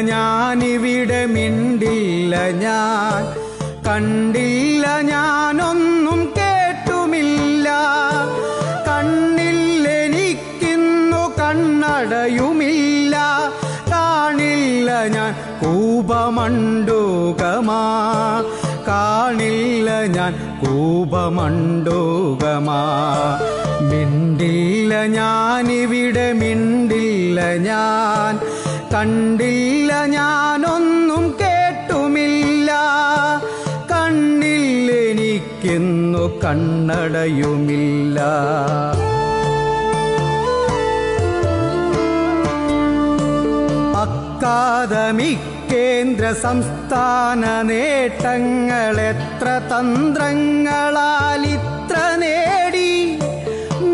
ഞാനിവിടെ മിണ്ടില്ല ഞാൻ. കണ്ടില്ല ഞാനൊന്നും കേട്ടുമില്ല. കണ്ണില്ലെനിക്കിന്നു കണ്ണടയുമില്ല. കാണില്ല ഞാൻ കൂപമണ്ടുകമാ കാണില്ല ഞാൻ കൂപമണ്ടുകമാ മിണ്ടില്ല ഞാനിവിടെ മിണ്ടില്ല ഞാൻ. കണ്ടില്ല ഞാനൊന്നും കേട്ടുമില്ല. കണ്ണില്ലെനിക്കിന്നു കണ്ണടയുമില്ല. അക്കാദമിക് കേന്ദ്ര സംസ്ഥാന നേട്ടങ്ങൾ എത്ര തന്ത്രങ്ങളാൽ ഇത്ര നേടി.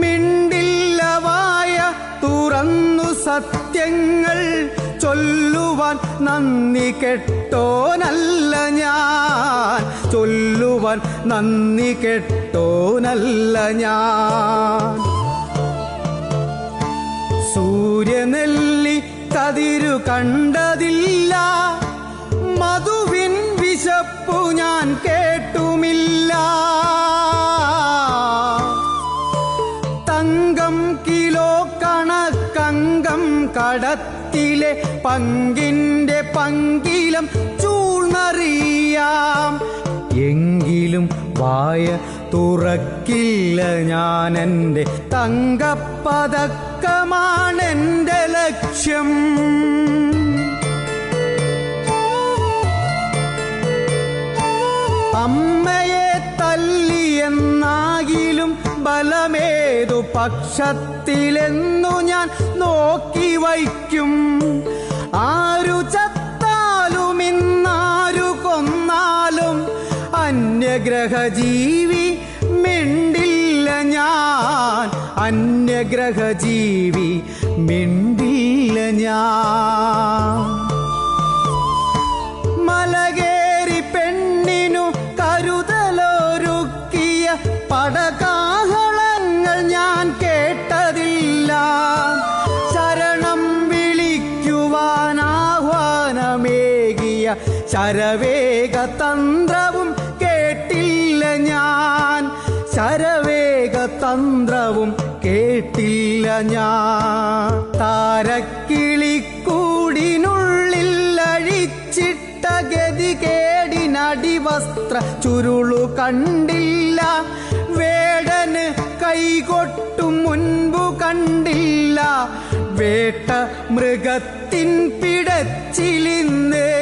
മിണ്ടില്ല വായ തുറന്നു സത്യങ്ങൾ ചൊല്ലുവാൻ നന്ദി കെട്ടോനല്ല ഞാൻ. ചൊല്ലുവാൻ നന്ദി കെട്ടോനല്ല ഞാൻ. സൂര്യനെല്ലി കതിരു കണ്ടതില്ല. മധുവിൻ വിശപ്പു ഞാൻ കേട്ടുമില്ല. തങ്കം കിലോ കണക്കങ്കം കടത്തിലെ പങ്കിന്റെ പങ്കിലം ചൂഴ്ന്നറിയാം. എങ്കിലും വായ തുറക്കില്ല ഞാൻ എന്റെ തങ്കപ്പതക്കമാണെന്റെ ലക്ഷ്യം. പക്ഷത്തിലെന്നു ഞാൻ നോക്കി വയ്ക്കും. ആരു ചത്താലും ഇന്നാരു കൊന്നാലും അന്യഗ്രഹജീവി മിണ്ടില്ല ഞാൻ. അന്യഗ്രഹജീവി മിണ്ടില്ല ഞാൻ. ശരവേഗ തന്ത്രവും കേട്ടില്ല ഞാൻ. ശരവേഗ തന്ത്രവും കേട്ടില്ല ഞാൻ. താരക്കിളിക്കൂടിനുള്ളിൽ അഴിച്ചിട്ട ഗതി കേടിനടിവസ്ത്ര ചുരുളു കണ്ടില്ല. വേടന് കൈകൊട്ടും മുൻപു കണ്ടില്ല. വേട്ട മൃഗത്തിൻ പിടച്ചിലിന്ന്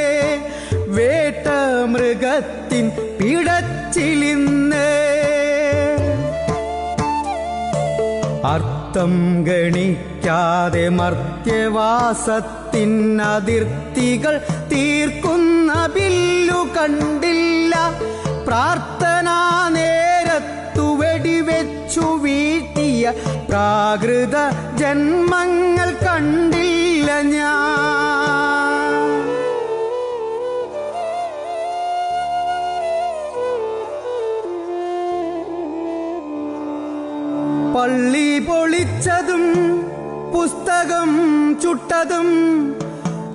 മൃഗത്തിൻ പിടച്ചിലിന്ന് അർത്ഥം ഗണിക്കാതെ മർത്യവാസത്തിൻ അതിർത്തികൾ തീർക്കുന്ന ബില്ലു കണ്ടില്ല. പ്രാർത്ഥനാ നേരത്തു വെടിവെച്ചു വീട്ടിയ പ്രാകൃത ജന്മങ്ങൾ കണ്ടില്ല ഞാൻ. പള്ളി പൊളിച്ചതും പുസ്തകം ചുട്ടതും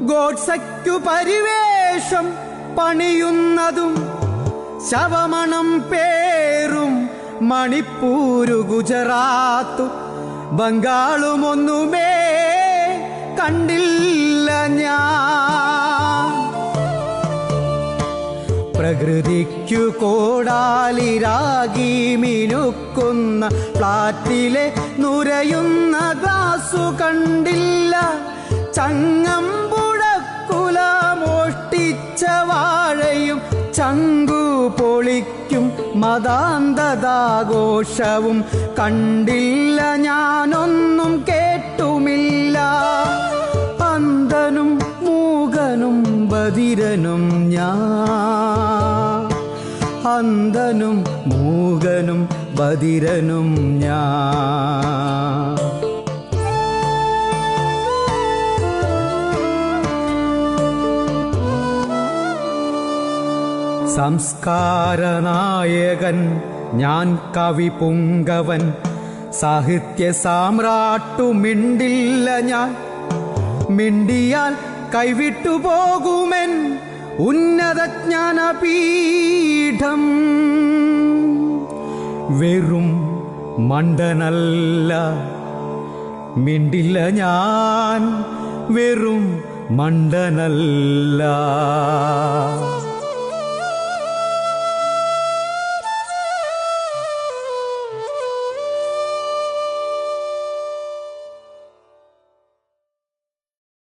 ഗോഡ്സയ്ക്കു പരിവേഷം പണിയുന്നതും ശവമണം പേരും മണിപ്പൂരു ഗുജറാത്തു ബംഗാളുമൊന്നുമേ കണ്ടില്ല ഞാൻ. പ്രകൃതിക്കു കോടാലിരാഗി മിനുക്കുന്ന ഫ്ലാറ്റിലെ നുരയുന്ന ഗ്ലാസു കണ്ടില്ല. ചങ്ങമ്പുഴക്കുല മോഷ്ടിച്ച വാഴയും ചങ്കു പൊളിക്കും മതാന്തതാഘോഷവും കണ്ടില്ല ഞാനൊന്നും മൂകനും ബധിരനും ഞാൻ. സംസ്കാരനായകൻ ഞാൻ കവി പുങ്കവൻ. സാഹിത്യ സാമ്രാട്ടു മിണ്ടില്ല ഞാൻ. മിണ്ടിയാൽ കൈവിട്ടു പോകുമെൻ ഉന്നത ജ്ഞാനപീഠം വെറും മണ്ടനല്ല. മിണ്ടില്ല ഞാൻ വെറും മണ്ടനല്ല.